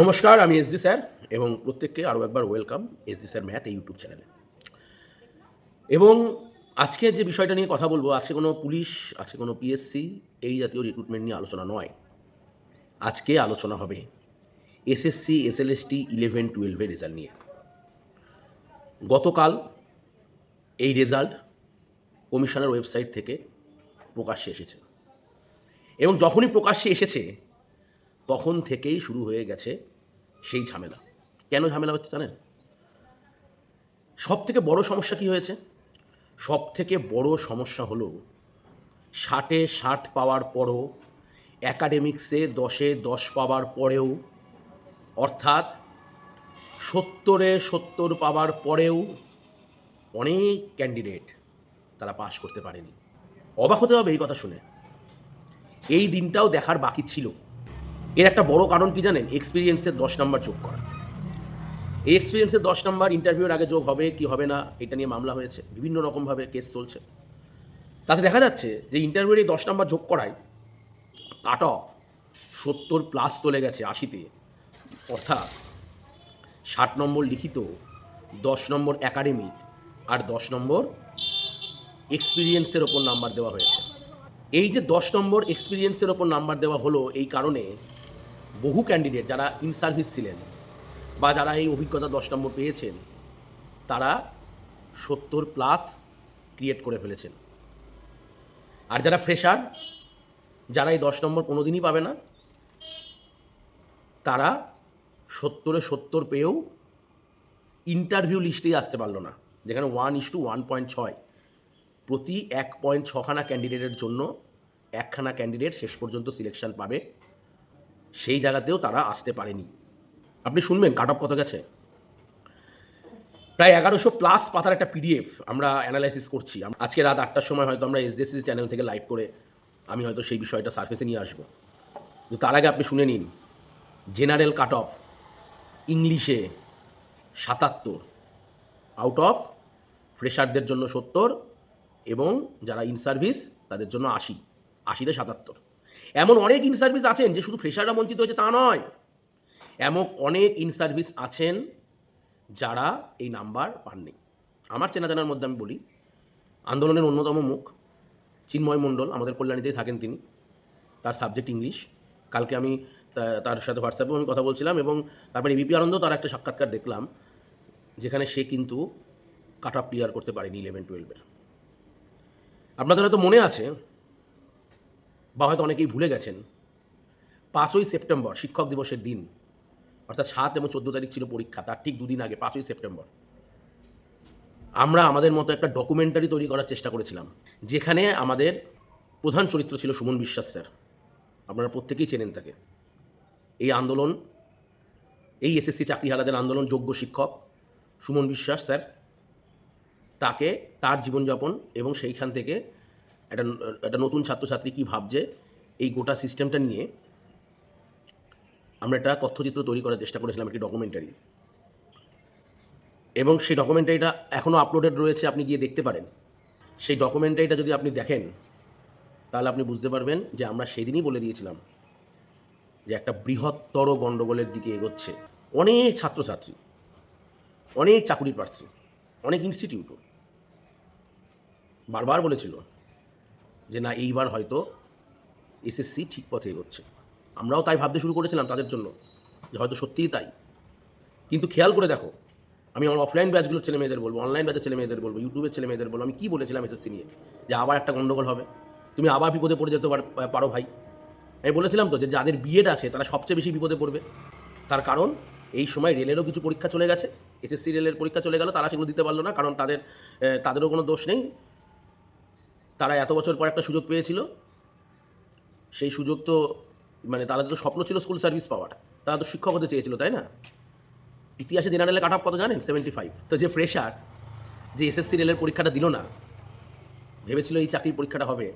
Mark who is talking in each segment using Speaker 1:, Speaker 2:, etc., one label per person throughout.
Speaker 1: নমস্কার, আমি SD sir এবং প্রত্যেককে আরও একবার welcome S SD sir math এই ইউটিউব চ্যানেলে। এবং আজকে যে বিষয়টা নিয়ে কথা বলব, আজকে কোনো পুলিশ, আজকে কোনো পিএসসি এই জাতীয় রিক্রুটমেন্ট নিয়ে আলোচনা নয়। আজকে আলোচনা হবে এসএসসি এসএলএসটি ইলেভেন টুয়েলভের রেজাল্ট নিয়ে। গতকাল এই রেজাল্ট কমিশনের ওয়েবসাইট থেকে প্রকাশ্যে এসেছে। এবং যখনই প্রকাশ্যে এসেছে তখন থেকেই শুরু হয়ে গেছে সেই ঝামেলা। কেন ঝামেলা হচ্ছে জানেন? সব থেকে বড় সমস্যা কি হয়েছে? সব থেকে বড় সমস্যা হলো ষাটে ষাট পাওয়ার পরও অ্যাকাডেমিক্সে দশে দশ পাওয়ার পরেও, অর্থাৎ সত্তরে সত্তর পাওয়ার পরেও অনেক ক্যান্ডিডেট তারা পাশ করতে পারেনি। অবাক হতে হবে এই কথা শুনে। এই দিনটাও দেখার বাকি ছিল। এর একটা বড় কারণ কি জানেন? এক্সপিরিয়েন্সের দশ নাম্বার যোগ করা। এই এক্সপিরিয়েন্সের দশ নাম্বার ইন্টারভিউর আগে যোগ হবে, কি হবে না, এটা নিয়ে মামলা হয়েছে। বিভিন্ন রকমভাবে কেস চলছে। তাতে দেখা যাচ্ছে যে ইন্টারভিউর এই দশ নাম্বার যোগ করায় কাট অফ সত্তর প্লাস চলে গেছে আশিতে। অর্থাৎ ষাট নম্বর লিখিত, দশ নম্বর একাডেমিক আর দশ নম্বর এক্সপিরিয়েন্সের ওপর নাম্বার দেওয়া হয়েছে। এই যে দশ নম্বর এক্সপিরিয়েন্সের ওপর নাম্বার দেওয়া হলো, এই কারণে বহু ক্যান্ডিডেট যারা ইন সার্ভিস ছিলেন বা যারা এই অভিজ্ঞতা দশ নম্বর পেয়েছেন, তারা সত্তর প্লাস ক্রিয়েট করে ফেলেছেন। আর যারা ফ্রেশার যারা এই দশ নম্বর কোনো দিনই পাবে না, তারা সত্তরে সত্তর পেয়েও ইন্টারভিউ লিস্টেই আসতে পারল না। যেখানে one is two one point ছয়। প্রতি এক পয়েন্ট ছখানা ক্যান্ডিডেটের জন্য একখানা ক্যান্ডিডেট শেষ পর্যন্ত সিলেকশন পাবে। সেই জায়গাতেও তারা আসতে পারেনি। আপনি শুনবেন, কাট অফ কত গেছে? প্রায় এগারোশো প্লাস পাতার একটা পিডিএফ আমরা অ্যানালাইসিস করছি। আজকে রাত আটটার সময় হয়তো আমরা এসডিএসসি চ্যানেল থেকে লাইভ করে আমি হয়তো সেই বিষয়টা সার্ফেসে নিয়ে আসব। কিন্তু তার আগে আপনি শুনে নিন, জেনারেল কাট অফ, ইংলিশে সাতাত্তর, আউট অফ ফ্রেশারদের জন্য সত্তর এবং যারা ইন সার্ভিস তাদের জন্য আশি, আশিতে সাতাত্তর। এমন অনেক ইন সার্ভিস আছেন যে শুধু ফ্রেশাররা বঞ্চিত হয়েছে তা নয়। এমন অনেক ইন সার্ভিস আছেন যারা এই নাম্বার পাননি। আমার চেনা জানার মধ্যে আমি বলি, আন্দোলনের অন্যতম মুখ চিন্ময় মণ্ডল, আমাদের কল্যাণীতেই থাকেন তিনি। তার সাবজেক্ট ইংলিশ কালকে আমি তার সাথে হোয়াটসঅ্যাপেও আমি কথা বলছিলাম এবং তারপরে এবিপি আনন্দ তার একটা সাক্ষাৎকার দেখলাম, যেখানে সে কিন্তু কাট অফ ক্লিয়ার করতে পারেনি ইলেভেন টুয়েলভের আপনাদের হয়তো মনে আছে বা হয়তো অনেকেই ভুলে গেছেন, পাঁচই সেপ্টেম্বর শিক্ষক দিবসের দিন, অর্থাৎ সাত এবং চোদ্দ তারিখ ছিল পরীক্ষা, তার ঠিক দুদিন আগে, পাঁচই সেপ্টেম্বর। আমরা আমাদের মতো একটা ডকুমেন্টারি তৈরি করার চেষ্টা করেছিলাম, যেখানে আমাদের প্রধান চরিত্র ছিল সুমন বিশ্বাস স্যার। আপনারা প্রত্যেকেই চেনেন তাকে। এই আন্দোলন, এই এসএসসি চাকরিহারাদের আন্দোলন, যোগ্য শিক্ষক সুমন বিশ্বাস স্যার, তাকে তার জীবনযাপন এবং সেইখান থেকে একটা একটা নতুন ছাত্রছাত্রী কী ভাবছে এই গোটা সিস্টেমটা নিয়ে, আমরা একটা তথ্যচিত্র তৈরি করার চেষ্টা করেছিলাম একটি ডকুমেন্টারি এবং সেই ডকুমেন্টারিটা এখনও আপলোডেড রয়েছে, আপনি গিয়ে দেখতে পারেন। সেই ডকুমেন্টারিটা যদি আপনি দেখেন, তাহলে আপনি বুঝতে পারবেন যে আমরা সেদিনই বলে দিয়েছিলাম যে একটা বৃহত্তর গণ্ডগোলের দিকে এগোচ্ছে। অনেক ছাত্রছাত্রী, অনেক চাকুরির প্রার্থী, অনেক ইনস্টিটিউটও বারবার বলেছিল যে না, এইবার হয়তো এসএসসি ঠিক পথে এগোচ্ছে। আমরাও তাই ভাবতে শুরু করেছিলাম তাদের জন্য, যে হয়তো সত্যিই তাই। কিন্তু খেয়াল করে দেখো, আমি আমার অফলাইন ব্যাচগুলোর ছেলে মেয়েদের বলব অনলাইন ব্যাচের ছেলে মেয়েদের বলব ইউটিউবের ছেলে মেয়েদের বলব, আমি কী বলেছিলাম এসএসসি নিয়ে? যে আবার একটা গণ্ডগোল হবে। তুমি আবার বিপদে পড়ে যেতে পার- ভাই। আমি বলেছিলাম তো যে যাদের বিএড আছে, তারা সবচেয়ে বেশি বিপদে পড়বে। তার কারণ, এই সময় রেলেরও কিছু পরীক্ষা চলে গেছে, এসএসসি রেলের পরীক্ষা চলে গেল, তারা সেগুলো দিতে পারল না, কারণ তাদের তাদেরও কোনো দোষ নেই। তারা এত বছর পর একটা সুযোগ পেয়েছিল। সেই সুযোগ তো মানে তাদের তো স্বপ্ন ছিল স্কুল সার্ভিস পাওয়ার। তারা তো শিক্ষক হতে চেয়েছিল, তাই না? ইতিহাসে জেনারেলে কাট কত জানেন? সেভেন্টি ফাইভ তো যে ফ্রেশার যে এসএসসি রেলের পরীক্ষাটা দিল না, ভেবেছিল এই চাকরির পরীক্ষাটা হবে,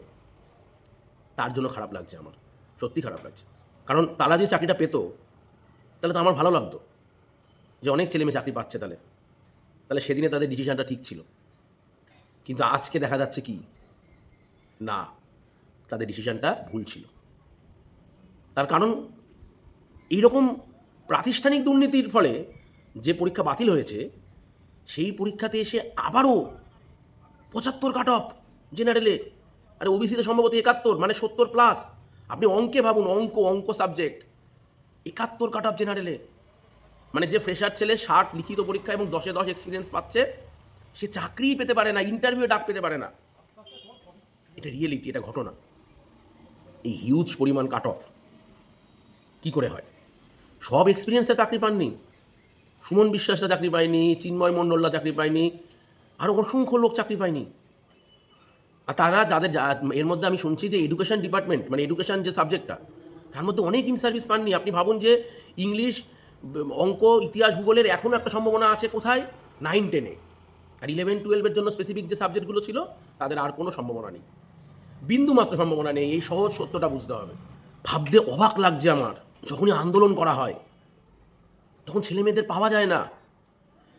Speaker 1: তার জন্য খারাপ লাগছে আমার। সত্যি খারাপ লাগছে। কারণ তারা যে চাকরিটা পেতো, তাহলে তো আমার ভালো লাগতো। যে অনেক ছেলে মেয়ে চাকরি পাচ্ছে তাহলে। তাহলে সেদিনে তাদের ডিসিশনটা ঠিক ছিল। কিন্তু আজকে দেখা যাচ্ছে কি না, তাদের ডিসিশনটা ভুল ছিল। তার কারণ, এইরকম প্রাতিষ্ঠানিক দুর্নীতির ফলে যে পরীক্ষা বাতিল হয়েছে, সেই পরীক্ষাতে এসে আবারও পঁচাত্তর কাট অফ জেনারেলে আরে ওবিসিতে সম্ভবত একাত্তর মানে সত্তর প্লাস আপনি অঙ্কে ভাবুন, অঙ্ক অঙ্ক সাবজেক্ট একাত্তর কাট অফ জেনারেলে মানে যে ফ্রেশার ছেলে ষাট লিখিত পরীক্ষা এবং দশে দশ এক্সপিরিয়েন্স পাচ্ছে, সে চাকরিই পেতে পারে না ইন্টারভিউ ডাক পেতে পারে না। এটা রিয়েলিটি এটা ঘটনা। এই হিউজ পরিমাণ কাট অফ কী করে হয়? সব এক্সপিরিয়েন্সে চাকরি পাননি। সুমন বিশ্বাসরা চাকরি পায়নি, চিন্ময় মণ্ডলরা চাকরি পায়নি আরও অসংখ্য লোক চাকরি পায়নি। আর তারা যাদের এর মধ্যে আমি শুনছি যে এডুকেশন ডিপার্টমেন্ট মানে এডুকেশন যে সাবজেক্টটা তার মধ্যে অনেক ইন সার্ভিস পাননি। আপনি ভাবুন যে ইংলিশ, অঙ্ক, ইতিহাস, ভূগোলের এখনও একটা সম্ভাবনা আছে কোথায়? নাইন টেনে আর ইলেভেন টুয়েলভের জন্য স্পেসিফিক যে সাবজেক্টগুলো ছিল, তাদের আর কোনো সম্ভাবনা নেই। বিন্দু মাত্র সম্ভাবনা নেই, এই সহজ সত্যটা বুঝতে হবে। ভাবতে অবাক লাগছে আমার, যখনই আন্দোলন করা হয়, তখন ছেলে মেয়েদের পাওয়া যায় না।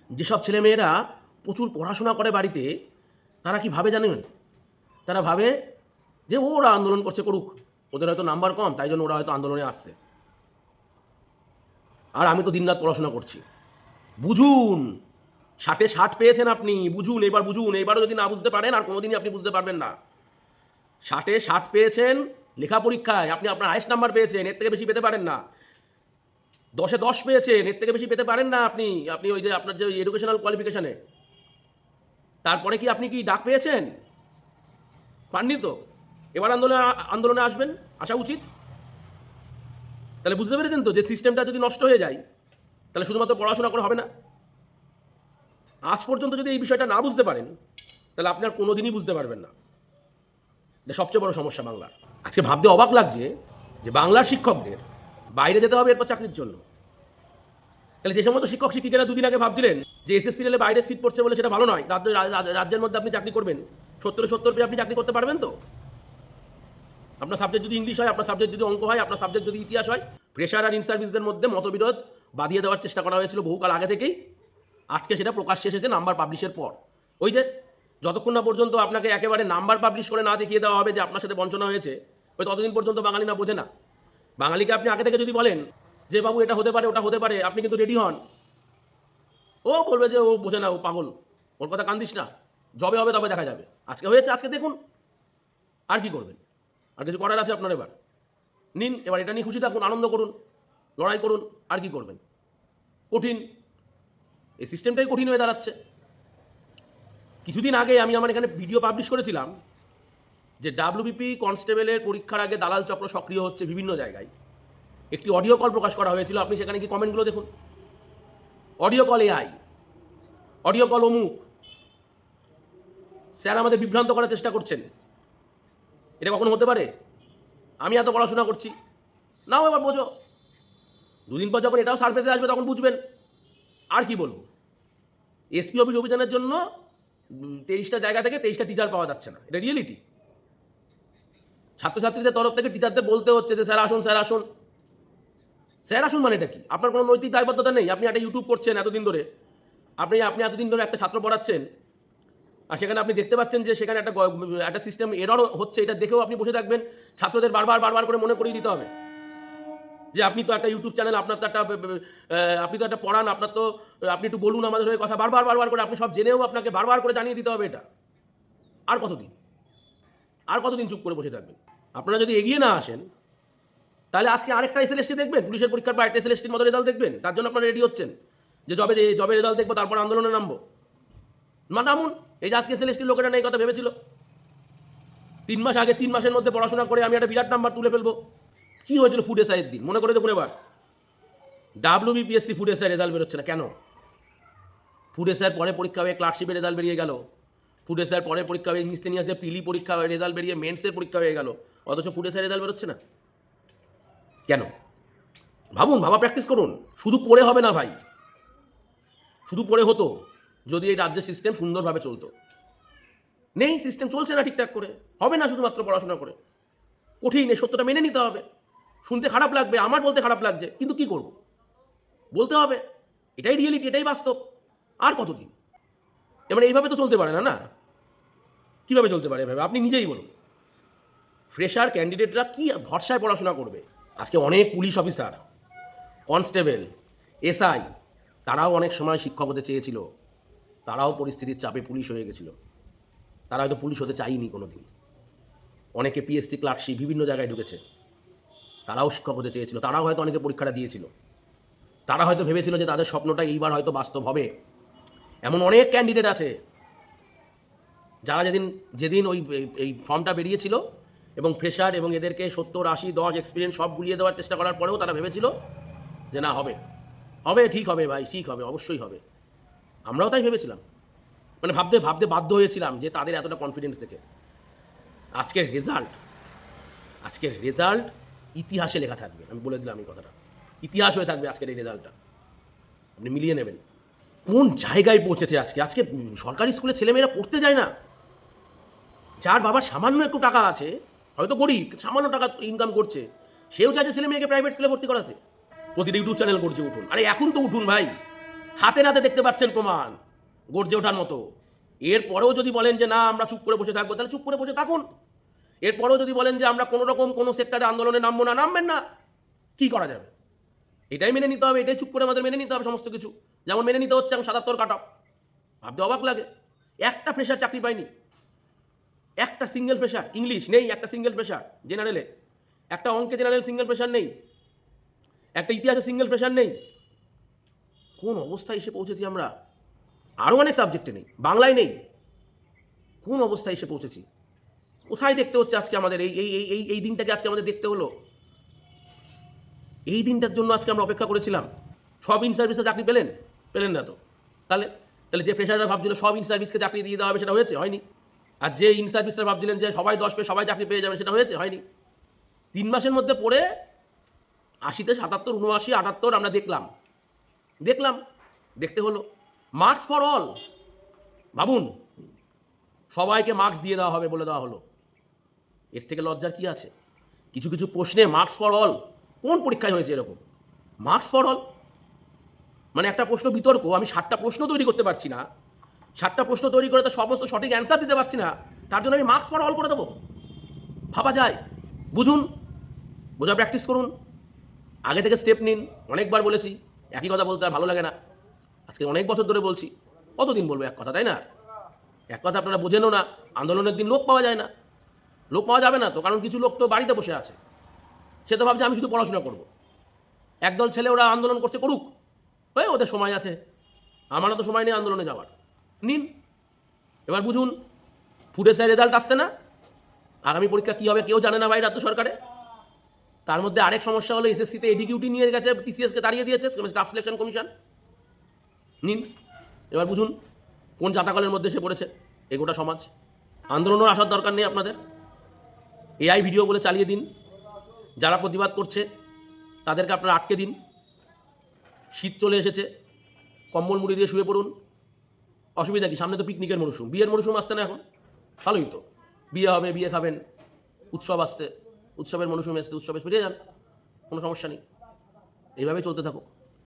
Speaker 1: যেসব ছেলেমেয়েরা প্রচুর পড়াশোনা করে বাড়িতে, তারা কি ভাবে জানেন? তারা ভাবে যে ওরা আন্দোলন করছে করুক, ওদের হয়তো নাম্বার কম, তাই জন্য ওরা হয়তো আন্দোলনে আসছে। আর আমি তো দিনরাত পড়াশোনা করছি। বুঝুন, ষাটে ষাট পেয়েছেন আপনি, বুঝুন, এবার বুঝুন, এবারও যদি না বুঝতে পারেন, আর কোনোদিনই আপনি বুঝতে পারবেন না। ষাটে ষাট পেয়েছেন, লেখা পরীক্ষায়। আপনি আপনার হাইস্ট নাম্বার পেয়েছেন, এর থেকে বেশি পেতে পারেন না। দশে দশ পেয়েছেন, এর থেকে বেশি পেতে পারেন না আপনি আপনি ওই যে আপনার যে এডুকেশনাল কোয়ালিফিকেশানে তারপরে কি আপনি কি ডাক পেয়েছেন? পাননি তো? এবার আন্দোলনে আন্দোলনে আসবেন, আসা উচিত। তাহলে বুঝতে পেরেছেন তো যে সিস্টেমটা যদি নষ্ট হয়ে যায়, তাহলে শুধুমাত্র পড়াশোনা করে হবে না। আজ পর্যন্ত যদি এই বিষয়টা না বুঝতে পারেন, তাহলে আপনি আর কোনোদিনই বুঝতে পারবেন না। এটা সবচেয়ে বড় সমস্যা বাংলার। আজকে ভাবতে অবাক লাগছে যে বাংলার শিক্ষকদের বাইরে যেতে হবে এরপর চাকরির জন্য। তাহলে যে সমস্ত শিক্ষক শিক্ষিকারা দুদিন আগে ভাবছিলেন যে এসএসসি রেলে বাইরে সিট পড়ছে বলে সেটা ভালো নয় রাজ্যের মধ্যে আপনি চাকরি করবেন। সত্তরে সত্তর পেয়ে আপনি চাকরি করতে পারবেন তো? আপনার সাবজেক্ট যদি ইংলিশ হয়, আপনার সাবজেক্ট যদি অঙ্ক হয়, আপনার সাবজেক্ট যদি ইতিহাস হয় প্রেশার আর ইন সার্ভিসদের মধ্যে মতবিরোধ বাদিয়ে দেওয়ার চেষ্টা করা হয়েছিল বহুকাল আগে থেকেই। আজকে সেটা প্রকাশ্যে এসেছে নাম্বার পাবলিশের পর। ওই যে যতক্ষণ না পর্যন্ত আপনাকে একেবারে নাম্বার পাবলিশ করে না দেখিয়ে দেওয়া হবে যে আপনার সাথে বঞ্চনা হয়েছে, ওই ততদিন পর্যন্ত বাঙালি না বোঝে না। বাঙালিকে আপনি আগে থেকে যদি বলেন যে, বাবু, এটা হতে পারে, ওটা হতে পারে, আপনি কিন্তু রেডি হন। ও বলবে যে, ও বোঝে না, ও পাগল। ওর কথা কান্দিস না। যবে হবে তবে দেখা যাবে। আজকে হয়েছে, আজকে দেখুন। আর কি করবেন? আর কিছু করার আছে আপনার এবার? নিন, এবার এটা নিয়ে খুশি থাকুন, আনন্দ করুন, লড়াই করুন, আর কি করবেন? কঠিন। এই সিস্টেমটাই কঠিন হয়ে দাঁড়াচ্ছে। কিছুদিন আগে আমি আমার এখানে ভিডিও পাবলিশ করেছিলাম যে ডাব্লিউবিপি কনস্টেবলের পরীক্ষার আগে দালাল চক্র সক্রিয় হচ্ছে বিভিন্ন জায়গায়। একটি অডিও কল প্রকাশ করা হয়েছিল। আপনি সেখানে কি কমেন্টগুলো দেখুন? Audio call AI audio call অমুক। স্যার আমাদের বিভ্রান্ত করার চেষ্টা করছেন। এটা কখনো হতে পারে? আমি এত পড়াশোনা করছি। নাও এবার বোঝো। দুদিন পর যখন এটাও সার্ফেসে আসবে তখন বুঝবেন। আর কি বলব? এসপি অফিস অভিযানের জন্য তেইশটা জায়গা থেকে তেইশটা টিচার পাওয়া যাচ্ছে না। এটা রিয়েলিটি ছাত্রছাত্রীদের তরফ থেকে টিচারদের বলতে হচ্ছে যে, স্যার আসুন স্যার আসুন। স্যার আসুন মানে এটা কি? আপনার কোনো নৈতিক দায়বদ্ধতা নেই? আপনি একটা ইউটিউব করছেন এতদিন ধরে। আপনি আপনি এতদিন ধরে একটা ছাত্র পড়াচ্ছেন। আর সেখানে আপনি দেখতে পাচ্ছেন যে, সেখানে একটা একটা সিস্টেম এরর হচ্ছে। এটা দেখেও আপনি বসে থাকবেন। ছাত্রদের বারবার বারবার করে মনে করিয়ে দিতে হবে। যে আপনি তো একটা ইউটিউব চ্যানেল আপনার তো একটা আপনি তো একটা পড়ান, আপনার তো, আপনি একটু বলুন আমাদের হয়ে কথা, বারবার বারবার করে, আপনি সব জেনেও আপনাকে বারবার করে জানিয়ে দিতে হবে এটা। আর কতদিন? আর কতদিন চুপ করে বসে থাকবেন? আপনারা যদি এগিয়ে না আসেন, তাহলে আজকে আরেকটা এসএলএসটি দেখবেন? পুলিশের পরীক্ষার পর একটা এসএলএসটির মতো রেজাল্ট দেখবেন? তার জন্য আপনারা রেডি হচ্ছেন? যে জবে জবে রেজাল্ট দেখব, তারপর আন্দোলনে নামবো। না, নামুন। এই যে আজকে এস এসএলএসটির লোকেরা নেই কথা ভেবেছিল। তিন মাস আগে, তিন মাসের মধ্যে পড়াশোনা করে আমি একটা বিরাট নাম্বার তুলে ফেলব। কি হয়েছিল ফুড এসআইয়ের দিন? মনে করে দেখুন এবার। W BPSC food SI result বেরোচ্ছে না। কেন? ফুড এসআইয়ের পরে পরীক্ষা হয়ে ক্লার্কশিপের রেজাল্ট বেরিয়ে গেল। ফুড এসআইয়ের পরে পরীক্ষা হয়ে মিসলেনিয়াসের পিলি পরীক্ষা হয়ে রেজাল্ট বেরিয়ে মেন্সের পরীক্ষা হয়ে গেল। অথচ ফুড এসআই রেজাল্ট বেরোচ্ছে না। কেন? ভাবুন, ভাবা প্র্যাকটিস করুন। শুধু পড়ে হবে না ভাই। শুধু পড়ে হতো, যদি এই রাজ্যের সিস্টেম সুন্দরভাবে চলতো। নেই সিস্টেম চলছে না ঠিকঠাক করে। হবে না শুধুমাত্র পড়াশোনা করে। কঠিন, এই সত্যটা মেনে নিতে হবে। শুনতে খারাপ লাগবে, আমার বলতে খারাপ লাগছে, কিন্তু কি করব? বলতে হবে, এটাই রিয়েলিটি এটাই বাস্তব, আর কতদিন? এবার এইভাবে তো চলতে পারে না না? কীভাবে চলতে পারে এভাবে? আপনি নিজেই বলুন। ফ্রেশার ক্যান্ডিডেটরা কি ভরসায় পড়াশোনা করবে? আজকে অনেক পুলিশ অফিসার কনস্টেবল এসআই তারাও অনেক সময় শিক্ষক হতে চেয়েছিল। তারাও পরিস্থিতির চাপে পুলিশ হয়ে গেছিল। তারা হয়তো পুলিশ হতে চাইনি কোনো দিন অনেকে পিএসসি ক্লার্কশিপ বিভিন্ন জায়গায় ঢুকেছে। তারাও শিক্ষক হতে চেয়েছিল। তারাও হয়তো অনেকে পরীক্ষাটা দিয়েছিল। তারা হয়তো ভেবেছিল যে তাদের স্বপ্নটা এইবার হয়তো বাস্তব হবে। এমন অনেক ক্যান্ডিডেট আছে। যারা যেদিন যেদিন ওই, এই- ফর্মটা বেরিয়েছিল এবং ফ্রেশার এবং এদেরকে সত্তর, আশি, দশ এক্সপিরিয়েন্স সব গুলিয়ে দেওয়ার চেষ্টা করার পরেও তারা ভেবেছিল যে না, হবে। হবে, ঠিক হবে ভাই, ঠিক হবে, অবশ্যই হবে। আমরাও তাই ভেবেছিলাম। মানে ভাবতে ভাবতে বাধ্য হয়েছিলাম যে তাদের এতটা কনফিডেন্স দেখে। আজকের রেজাল্ট আজকের রেজাল্ট ইতিহাসে লেখা থাকবে। আমি বলে দিলাম এই কথাটা। ইতিহাস হয়ে থাকবে আজকের এই রেজাল্টটা। আপনি মিলিয়ে নেবেন। কোন জায়গায় পৌঁছেছে আজকে? আজকে সরকারি স্কুলে ছেলেমেয়েরা পড়তে যায় না। যার বাবার সামান্য একটু টাকা আছে, হয়তো গরিব, সামান্য টাকা ইনকাম করছে, সেও চাইছে ছেলে মেয়েকে প্রাইভেট স্কুলে ভর্তি করাতে। প্রতিটা ইউটিউব চ্যানেল করছে উঠুন। আরে এখন তো উঠুন ভাই। হাতে নাতে দেখতে পাচ্ছেন প্রমাণ, গর্জে ওঠার মতো। এরপরেও যদি বলেন যে না, আমরা চুপ করে বসে থাকব, তাহলে চুপ করে বসে থাকুন। এরপরেও যদি বলেন যে আমরা কোনো রকম কোনো সেক্টরে আন্দোলনে নামবো না, নামবেন না, কি করা যাবে? এটাই মেনে নিতে হবে, এটাই চুপ করে আমাদের মেনে নিতে হবে সমস্ত কিছু। যেমন মেনে নিতে হচ্ছে এখন সাতাত্তর কাট ভাবতে অবাক লাগে। একটা ফ্রেশার চাকরি পাইনি। একটা সিঙ্গেল প্রেশার ইংলিশ নেই, একটা সিঙ্গেল প্রেশার জেনারেলে একটা অঙ্কে জেনারেল সিঙ্গেল প্রেশার নেই। একটা ইতিহাসে সিঙ্গেল প্রেশার নেই। কোন অবস্থায় এসে পৌঁছেছি আমরা? আরও অনেক সাবজেক্টে নেই, বাংলায় নেই। কোন অবস্থায় এসে পৌঁছেছি? কোথায় দেখতে হচ্ছে আজকে আমাদের? এই এই, এই- এই দিনটাকে আজকে আমাদের দেখতে হলো? এই দিনটার জন্য আজকে আমরা অপেক্ষা করেছিলাম। সব ইন সার্ভিসে চাকরি পেলেন? পেলেন না তো। তাহলে তাহলে যে প্রেশাররা ভাবছিল সব ইন সার্ভিসকে চাকরি দিয়ে দেওয়া হবে, সেটা হয়েছে? হয়নি। আর যে ইন সার্ভিসরা ভাবছিলেন যে সবাই দশ পেয়ে সবাই চাকরি পেয়ে যাবে, সেটা হয়েছে? হয়নি। তিন মাসের মধ্যে পড়ে আশিতে সাতাত্তর, উনআশি, আটাত্তর আমরা দেখলাম। দেখলাম। দেখতে হলো। মার্কস ফর অল ভাবুন, সবাইকে মার্কস দিয়ে দেওয়া হবে বলে দেওয়া হলো। এর থেকে লজ্জার কি আছে? কিছু কিছু প্রশ্নে মার্কস ফর অল কোন পরীক্ষায় হয়েছে এরকম? মার্কস ফর অল মানে একটা প্রশ্ন বিতর্ক, আমি ষাটটা প্রশ্ন তৈরি করতে পারছি না। ষাটটা প্রশ্ন তৈরি করে তো সমস্ত সঠিক অ্যান্সার দিতে পারছি না। তার জন্য আমি মার্কস ফর অল করে দেবো। ভাবা যায়। বুঝুন। বোঝা প্র্যাকটিস করুন। আগে থেকে স্টেপ নিন। অনেকবার বলেছি। একই কথা বলতে আর ভালো লাগে না। আজকে অনেক বছর ধরে বলছি। কতদিন বলব? এক কথা, তাই না? এক কথা আপনারা বোঝেনও না। আন্দোলনের দিন লোক পাওয়া যায় না। লোক পাওয়া যাবে না তো, কারণ কিছু লোক তো বাড়িতে বসে আছে। সে তো ভাবছে আমি শুধু পড়াশোনা করব। একদল ছেলে ওরা আন্দোলন করছে করুক। হয়ে ওদের সময় আছে। আমারও তো সময় নেই আন্দোলনে যাওয়ার। নিন, এবার বুঝুন ফুটেসের রেজাল্ট আসছে না? আগামী পরীক্ষা কী হবে কেউ জানে না ভাই রাজ্য সরকারে তার মধ্যে আরেক সমস্যা হলো এসএসসিতে এডিকিউটি নিয়ে গেছে টিসিএসকে তাড়িয়ে দিয়েছে স্টাফ সিলেকশন কমিশন নিন, এবার বুঝুন, কোন চাতাকলের মধ্যে সে পড়েছে এই গোটা সমাজ? আন্দোলনের আসার দরকার নেই আপনাদের। এআই ভিডিও বলে চালিয়ে দিন। যারা প্রতিবাদ করছে, তাদেরকে আপনারা আটকে দিন। শীত চলে এসেছে, কম্বল মুড়ি দিয়ে শুয়ে পড়ুন। অসুবিধা কি? সামনে তো পিকনিকের মরশুম। বিয়ের মরশুম আসছে না এখন? ভালোই তো। বিয়ে হবে, বিয়ে খাবেন, উৎসব আসছে। উৎসবের মরশুম এসছে, উৎসবে ফিরে যান। কোনো সমস্যা নেই। এইভাবেই চলতে থাকুক।